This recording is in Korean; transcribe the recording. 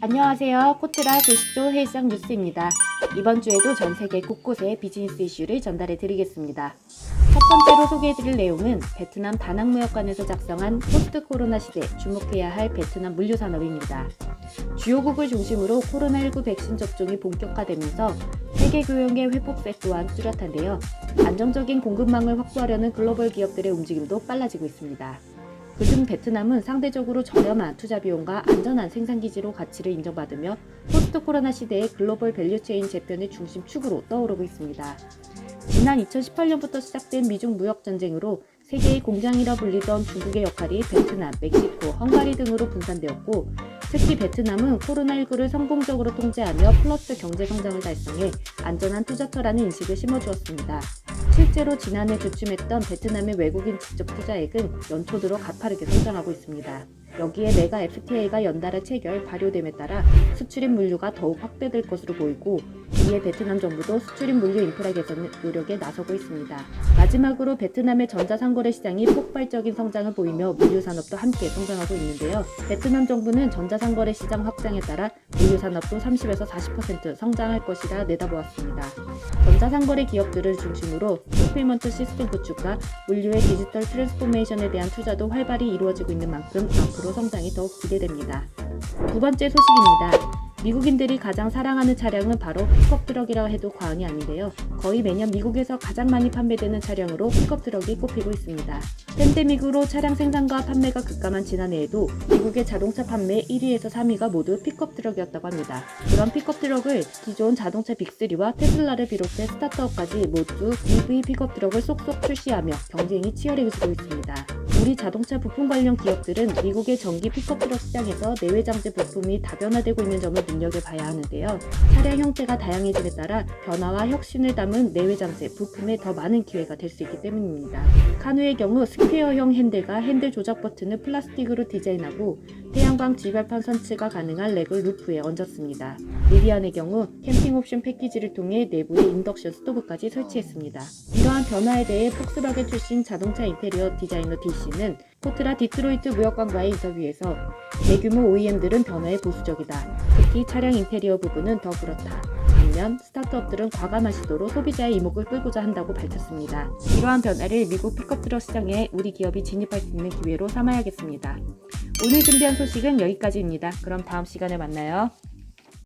안녕하세요. 코트라 제시조 해상 뉴스입니다. 이번 주에도 전 세계 곳곳에 비즈니스 이슈를 전달해 드리겠습니다. 첫 번째로 소개해 드릴 내용은 베트남 다낭무역관에서 작성한 포스트 코로나 시대 주목해야 할 베트남 물류 산업입니다. 주요국을 중심으로 코로나19 백신 접종이 본격화되면서 세계 교역의 회복세 또한 뚜렷한데요. 안정적인 공급망을 확보하려는 글로벌 기업들의 움직임도 빨라지고 있습니다. 그중 베트남은 상대적으로 저렴한 투자 비용과 안전한 생산 기지로 가치를 인정받으며 포스트 코로나 시대의 글로벌 밸류체인 재편의 중심 축으로 떠오르고 있습니다. 지난 2018년부터 시작된 미중 무역 전쟁으로 세계의 공장이라 불리던 중국의 역할이 베트남, 멕시코, 헝가리 등으로 분산되었고 특히 베트남은 코로나19를 성공적으로 통제하며 플러스 경제 성장을 달성해 안전한 투자처라는 인식을 심어주었습니다. 실제로 지난해 주춤했던 베트남의 외국인 직접 투자액은 연초 들어 가파르게 성장하고 있습니다. 여기에 메가 FTA가 연달아 체결, 발효됨에 따라 수출입 물류가 더욱 확대될 것으로 보이고 이에 베트남 정부도 수출입 물류 인프라 개선 노력에 나서고 있습니다. 마지막으로 베트남의 전자상거래 시장이 폭발적인 성장을 보이며 물류 산업도 함께 성장하고 있는데요. 베트남 정부는 전자상거래 시장 확장에 따라 물류 산업도 30에서 40% 성장할 것이라 내다보았습니다. 전자상거래 기업들을 중심으로 풀필먼트 시스템 구축과 물류의 디지털 트랜스포메이션에 대한 투자도 활발히 이루어지고 있는 만큼 앞으로 성장이 더욱 기대됩니다. 두 번째 소식입니다. 미국인들이 가장 사랑하는 차량은 바로 픽업 트럭이라 해도 과언이 아닌데요. 거의 매년 미국에서 가장 많이 판매되는 차량으로 픽업 트럭이 꼽히고 있습니다. 팬데믹으로 차량 생산과 판매가 급감한 지난해에도 미국의 자동차 판매 1위에서 3위가 모두 픽업 트럭이었다고 합니다. 그런 픽업 트럭을 기존 자동차 빅3와 테슬라를 비롯해 스타트업까지 모두 EV 픽업 트럭을 쏙쏙 출시하며 경쟁이 치열해지고 있습니다. 우리 자동차 부품 관련 기업들은 미국의 전기 픽업 트럭 시장에서 내외 장재 부품이 다변화되고 있는 점을 눈여겨봐야 하는데요. 차량 형태가 다양해짐에 따라 변화와 혁신을 담은 내외 장재 부품에 더 많은 기회가 될 수 있기 때문입니다. 카누의 경우 스퀘어형 핸들과 핸들 조작 버튼을 플라스틱으로 디자인하고 태양광 지발판 선치가 가능한 렉을 루프에 얹었습니다. 리비안의 경우 캠핑 옵션 패키지를 통해 내부에 인덕션 스토브까지 설치했습니다. 이러한 변화에 대해 폭스바겐 출신 자동차 인테리어 디자이너 DC는 코트라 디트로이트 무역관과의 인터뷰에서 대규모 OEM들은 변화에 보수적이다. 특히 차량 인테리어 부분은 더 그렇다. 반면 스타트업들은 과감한 시도로 소비자의 이목을 끌고자 한다고 밝혔습니다. 이러한 변화를 미국 픽업 트럭 시장에 우리 기업이 진입할 수 있는 기회로 삼아야겠습니다. 오늘 준비한 소식은 여기까지입니다. 그럼 다음 시간에 만나요.